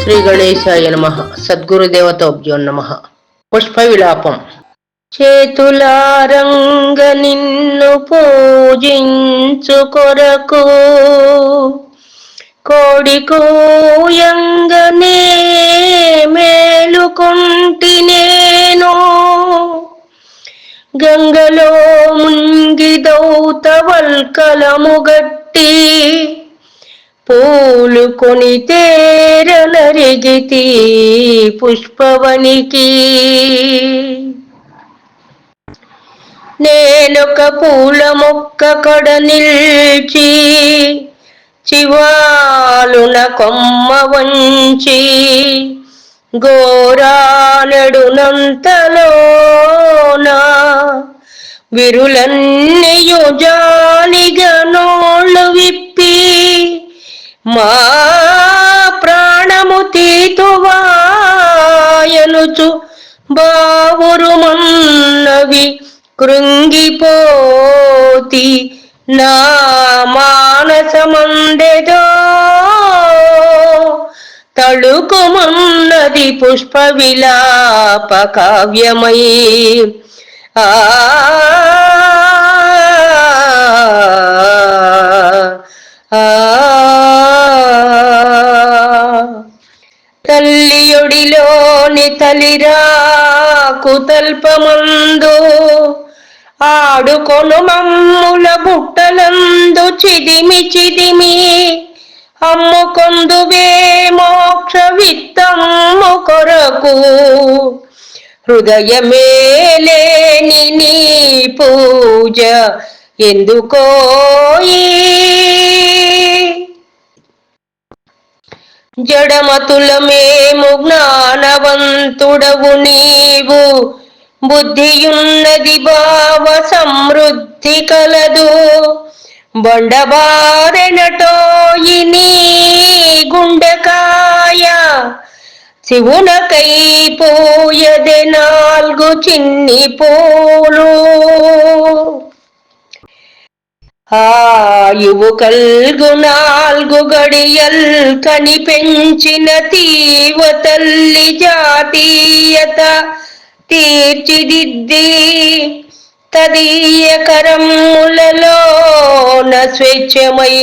శ్రీ గణేశాయ నమ. సద్గురుదేవతోభ్యో నమ. పుష్ప విలాపం చేతులారంగ నిన్ను పూజించు కొరకు కోడి కోయంగనే మేలుకుంటి నేను గంగలో ముంగి దౌత గట్టి పూలు తేరనరిగితి పుష్పవనికి. నేనొక పూల మొక్క కడ నిల్చి చివాలున కొమ్మ వంచి గోరానడునంతలోనా విరులన్నీయు జాలిగా నోళ్ళు విప్పి మా ప్రాణము తీతువాయనుచు బావురుమన్నవి కృంగిపోతి నా మానసమందెదో తళుకుమన్నది పుష్ప విలాప కావ్యమై ఆ తల్లియొడిలోని తలిరాకు తల్పమందు ఆడుకొను మమ్ముల బుట్టలందు చిదిమి చిదిమి. అమ్ముకొందువే మోక్ష విత్తమ్ము కొరకు హృదయమేలేని నీ పూజ ఎందుకోయి జడమతులమేము జ్ఞానవంతుడవు నీవు. బుద్ధియున్నది భావ సమృద్ధి కలదు. బొండబారెనటోయి నీ గుండెకాయ. శివునకై పోయదే నాలుగు చిన్ని పోలు. ఆయువు కల్గు నాలుగు గడియల్ కని పెంచిన తీవ తల్లి జాతీయత తీర్చిదిద్ది. తదీయ కరములలో న స్వేచ్ఛమై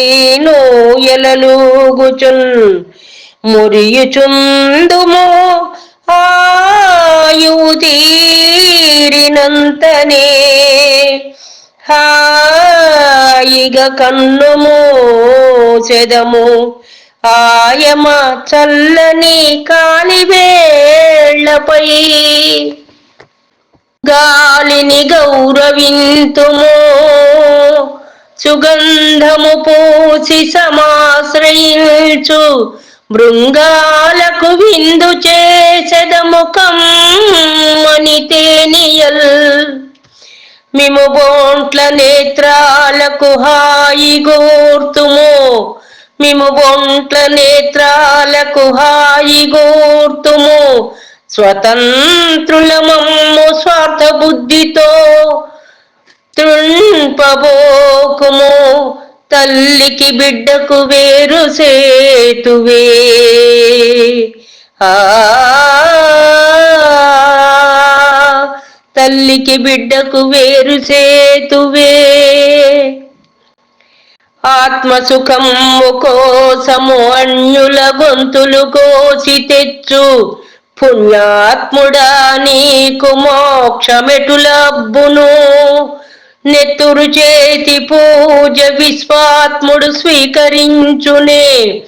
మురియుచుందుము ఆయువు తీరినంతనే హాయిగ కన్నుము చెదము ఆయమ చల్లని కాలివేళ్ళపై. గాలిని గౌరవింతుము. సుగంధము పూసి సమాశ్రయించు. బృంగాలకు విందు చేసెదముఖం మణితేనియల్ మిము బోంట్ల నేత్రాలకు హాయి గోర్తుము. మిము బొంట్ల నేత్రాలకు హాయి గోర్తుము. స్వతంత్రులమమ్ము స్వార్థ బుద్ధితో తృణ్పబోకుము తల్లికి బిడ్డకు వేరు సేతువే. ఆ తల్లికి బిడ్డకు వేరు సేతువే. ఆత్మసుఖము కోసము అన్యుల గొంతులు కోసి తెచ్చు పుణ్యాత్ముడా నీకు మోక్షమెటులబ్బును. నెత్తురు చేతి పూజ విశ్వాత్ముడు స్వీకరించునే.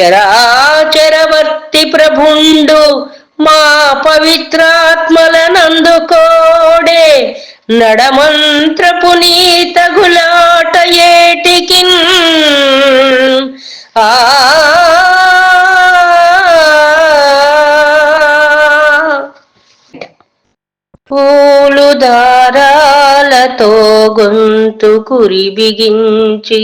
చరాచరవర్తి ప్రభుండు మా పవిత్రాత్మలనందుకోడే. నడమంత్ర పునీత గులాట దారాలతో గొంతు కురి బిగించి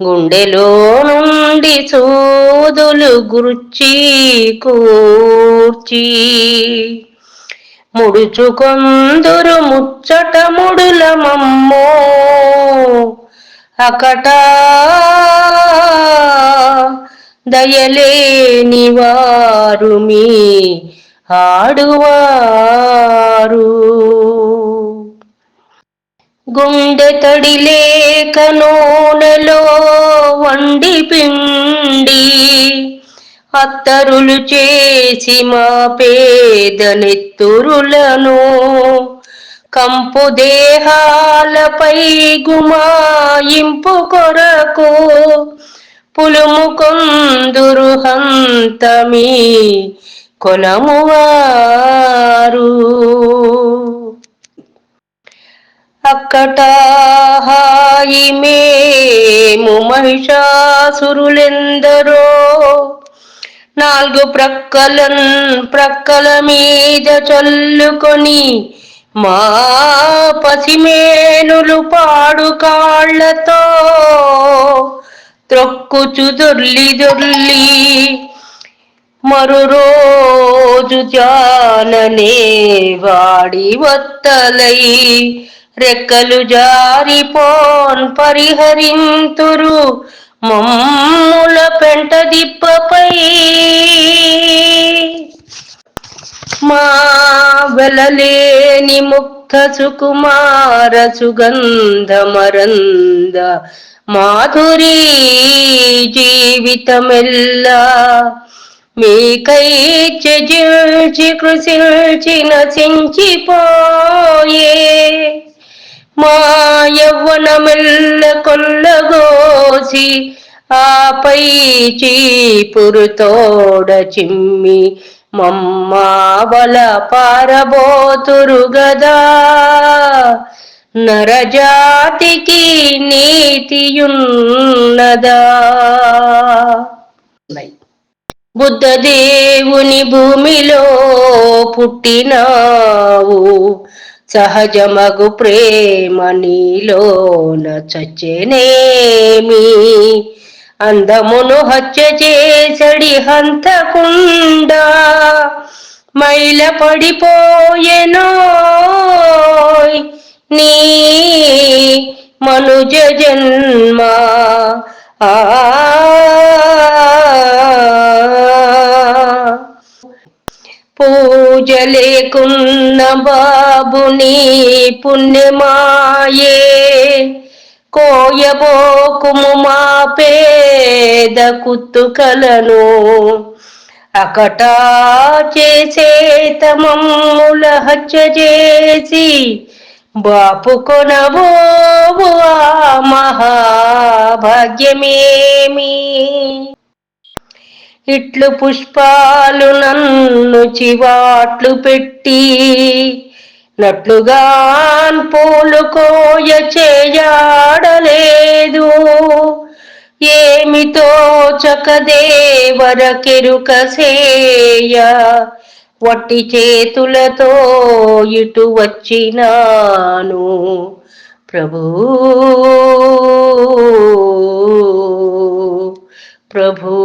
గుండెలో నుండి సోదులు గుర్చి కూర్చి ముడుచుకొందురు ముచ్చట ముడుల మమ్మో అకట దయలేని వారు మీ ఆడువారు. గుండె తడి లేక నూనెలో వండి పిండి అత్తరులు చేసి మా పేద నెత్తురులను కంపు దేహాలపై గుమాయింపు కొరకు పులుము కొందురు హంతమి కొలమువారు అక్కటా హాయి మేము మహిషాసురులెందరో. నాలుగు ప్రక్కలన్ ప్రక్కల మీద చల్లుకొని మా పసిమేనులు పాడు కాళ్ళతో త్రొక్కుచు దొర్లి దొర్లి మరు రోజు జాననే వాడి వత్తలై రెక్కలు జారిపోన్ పరిహరింతురు. మమ్ముల పెంట దిప్పపై మా వెలలేని ముక్త సుకుమార సుగంధ మరంద. మాధురి జీవితమెల్లా మీకై త్యజించి కృషిల్చి నశించిపోయే మా యవ్వనమెల్ల కొల్లగోసి ఆపై చీపురుతోడ చిమ్మి మమ్మావల పారబోతురు గదా నరజాతికి నీతియున్నదా. బుద్ధదేవుని భూమిలో పుట్టినావు. సహజమగు ప్రేమ నీలోన చచ్చెనేమి? అందమును హత్య చేసడి హంతకుండా మైల పడిపోయెనో నీ మనుజ జన్మ. ఆ పూజ లేకున్న బాబుని పుణ్యమాయే. కోయబోకుము మా పేద కుత్తుకలను. అకటా చేసే తమమ్ముల హత్య చేసి బాపు కొనబోవు ఆ మహాభాగ్యమేమి? ఇట్లు పుష్పాలు నన్ను చివాట్లు పెట్టి నట్లుగా పూలు కోయ చేయాడలేదు. ఏమితో చకదేవరకెరుక సేయ? వట్టి చేతులతో ఇటు వచ్చినాను ప్రభూ. ప్రభూ.